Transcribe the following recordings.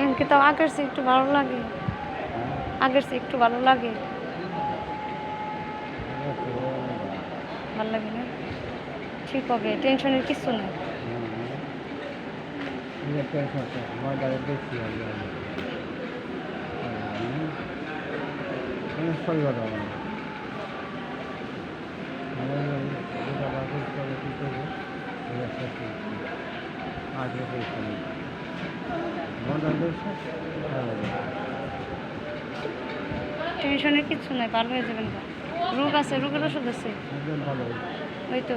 এখানকে তো আগের চেয়ে একটু ভালো লাগে। আগের চেয়ে একটু ভালো লাগে। ভালো লাগে না? ঠিক হবে, টেনশনের কিছু নেই। টেনশনের কিছু নেই ভালো হয়ে যাবেন রোগ আছে রোগের ওষুধ আছে। ওই তো।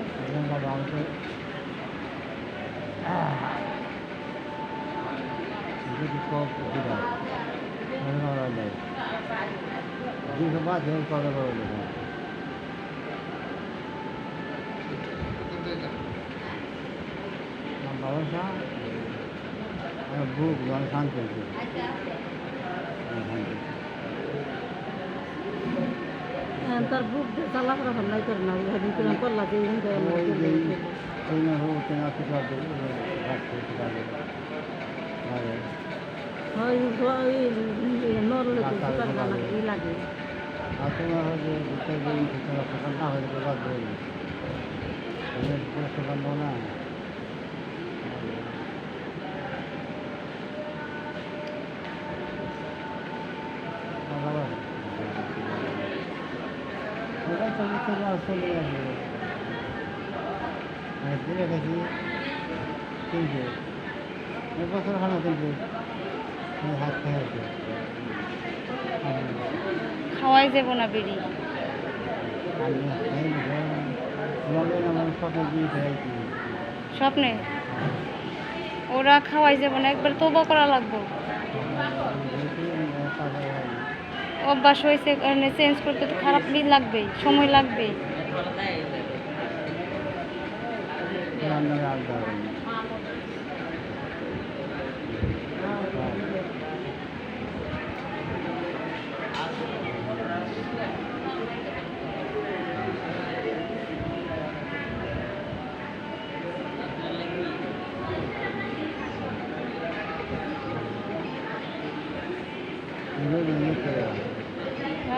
বাবা বুক আমি শান্তি হয়েছে তার বুক জ্বালা করা ভালো নাই তোর না হেদিন করে করলা যে ওই না হোক কেনা কিছু হয় ওই লাগে আর তোমার হচ্ছে দুটো দিন কিছু না হলে বাদ পুরো সকাল না চলে চলে চলে আসবে আর দিয়ে গেছি তিনটে এক বছর খানা তিনটে হাত খেয়ে খাওয়াই যাব না বেরি। আমার স্বপ্ন দিয়ে স্বপ্নে? ওরা খাওয়াই যাব না একবার তোবা করা লাগবো। অভ্যাস হয়েছে কারণে চেঞ্জ করতে তো খারাপ লাগবেই সময় লাগবেই। রান্নার আলাদা হ্যাঁ রোববার দিনে খেয়ে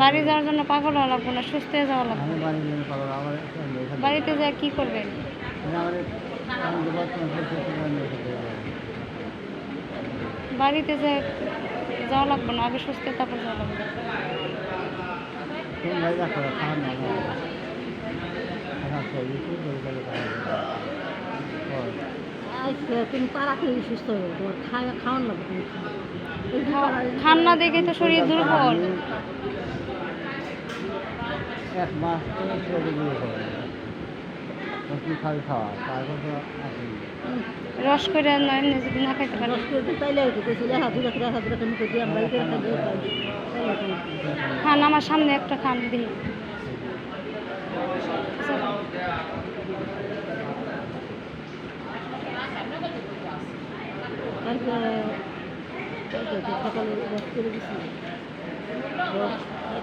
বাড়ি যাওয়ার জন্য পাগল হওয়া লাগবো না সুস্থ হয়ে যাওয়া লাগবে। বাড়িতে যা কি করবেন? বাড়িতে যে যাওয়া লাগবে না আগে সুস্থ তারপর যাওয়া লাগবে। আচ্ছা তুমি তাড়াতাড়ি সুস্থ হবে তোমার খাওয়া খাওয়ান লাগবে তুমি খাও। এই যে তাড়াতাড়ি- খান না দেখে তো শরীর দুর্বল। এক মাস খাওয়া? তারপর রস করে যদি না খাইতে পারে রস করে তাইলে মুখে দিয়ে আমরা খান আমার সামনে একটা খান দিই সকালে রস করে দিছি।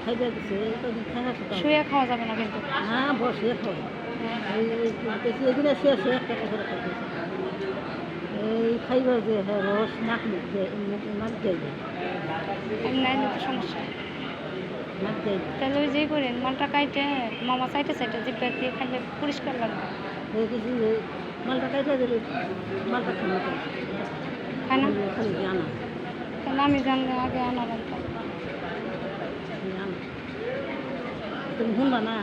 খাওয়া শুয়ে খাওয়া যাবে না কিন্তু। না বসে খাও এই এই বেশি শেষ হয়ে একটা কথা এই খাইবার যে হ্যাঁ রস নাক মুখ নাক দেয় এমনি সমস্যা। নাক দেয় তাহলে ওই যে করেন মালটা কাইটে মামা দিয়ে খাইলে পরিষ্কার লাগবে মালটা দিলে মালটা খায় না তাহলে আমি জানলে আগে আনা তুমি শুনবা না?